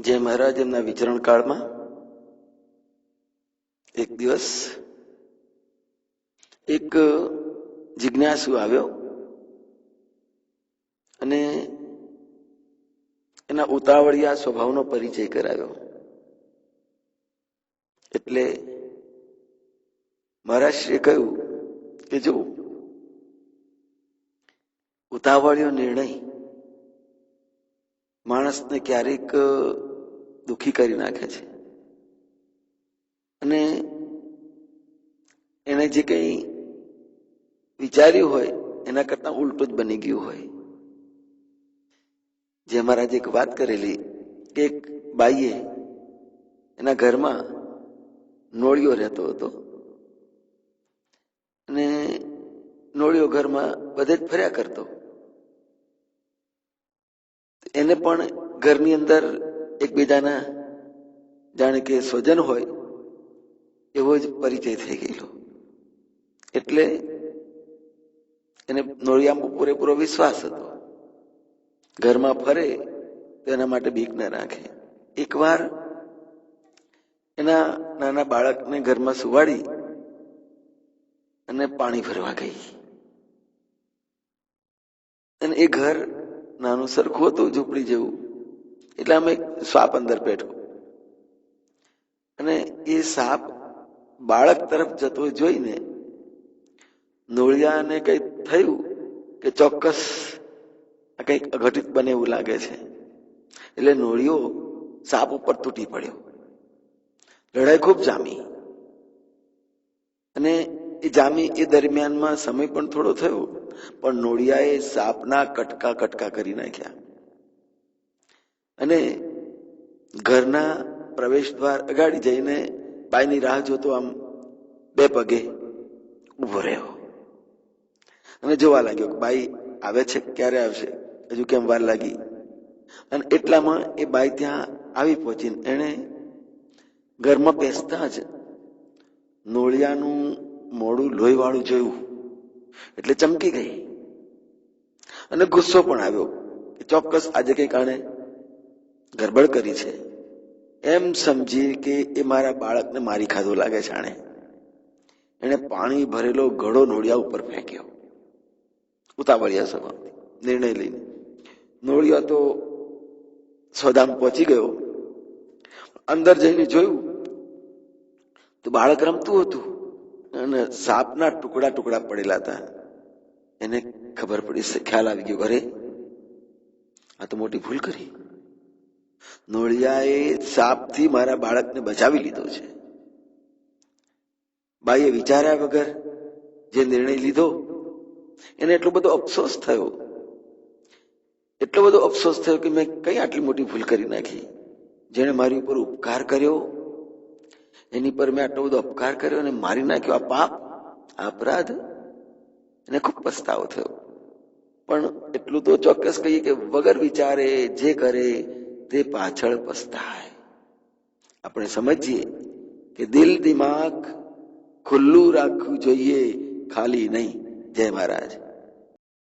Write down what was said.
જય મહારાજ એમના વિચરણ કાળમાં એક દિવસ એક જિજ્ઞાસુ આવ્યો અને એના ઉતાવળિયા સ્વભાવનો પરિચય કરાવ્યો. એટલે મહારાજશ્રીએ કહ્યું કે જો ઉતાવળિયો નિર્ણય માણસને ક્યારેક દુખી કરી નાખે છે. અને એને જે કંઈ વિચાર્યું હોય, એના કરતા ઉલટું જ બની ગયું હોય. જે મહારાજે એક વાત કરેલી, કે એક બાઈએ એના ઘરમાં નોળિયો રહેતો હતો. અને નોળિયો ઘરમાં બધે જ ફર્યા કરતો. એને પણ ઘરની અંદર એકબીજાના જાણે કે સ્વજન હોય, એવો જ પરિચય થઈ ગયેલો. એટલે એને નોળિયામાં પૂરેપૂરો વિશ્વાસ હતો. ઘરમાં ફરે, તેના માટે બીક ન રાખે. એકવાર એના નાના બાળકને ઘરમાં સુવાડી અને પાણી ભરવા ગઈ. અને એ ઘર નાનું સરખું હતું, ઝૂંપડી જેવું. એટલે અમે સાપ અંદર બેઠો. અને એ સાપ બાળક તરફ જતો જોઈને નોળિયાને કઈ થયું કે ચોક્કસ આ કંઈક અઘટિત બને એવું લાગે છે. એટલે નોળિયો સાપ ઉપર તૂટી પડ્યો. લડાઈ ખૂબ જામી. અને એ જામી એ દરમિયાનમાં સમય પણ થોડો થયો, પણ નોળિયાએ સાપના કટકા કટકા કરી નાખ્યા. અને ઘરના પ્રવેશ દ્વાર અગાડી જઈને બાઈની રાહ જોતો આમ બે પગે ઊભો રહ્યો. અને જોવા લાગ્યો કે બાઈ આવે છે, ક્યારે આવશે? હજુ કેમ વાર લાગી? અને એટલામાં એ બાઈ ત્યાં આવી પહોંચીને એણે ઘરમાં બેસતા જ નોળિયાનું મોડું લોહીવાળું જોયું. એટલે ચમકી ગઈ. અને ગુસ્સો પણ આવ્યો કે ચોક્કસ આજે કંઈક આણે ગરબડ કરી છે. એમ સમજી કે એ મારા બાળકને મારી ખાધો લાગે છે આણે એને પાણી ભરેલો ઘડો નોળિયા ઉપર ફેંક્યો. ઉતાવળિયા સ્વભાવ નિર્ણય લઈને. નોળિયા તો સોદામ પહોંચી ગયો. અંદર જઈને જોયું, તો બાળક રમતું હતું અને સાપના ટુકડા ટુકડા પડેલા હતા. એને ખબર પડી ખ્યાલ આવી ગયો, ઘરે. આ તો મોટી ભૂલ કરી. નોળિયાએ સાપથી મારા બાળકને બચાવી લીધો છે. બાઈએ વિચાર્યા વગર જે નિર્ણય લીધો, એને એટલો બધો અફસોસ થયો. એટલો બધો અફસોસ થયો કે મેં કઈ આટલી મોટી ભૂલ કરી નાખી? જેણે મારી ઉપર ઉપકાર કર્યો, એની પર મેં આટલો બધો અપકાર કર્યો અને મારી નાખ્યો આ પાપ, આ અપરાધ, એને ખૂબ પસ્તાવો થયો. પણ એટલું તો ચોક્કસ કહીએ કે વગર વિચારે, જે કરે તે પાછળ પસ્તાય. આપણે સમજીએ કે દિલ દિમાગ ખુલ્લું રાખવું જોઈએ, ખાલી નહીં. જય મહારાજ.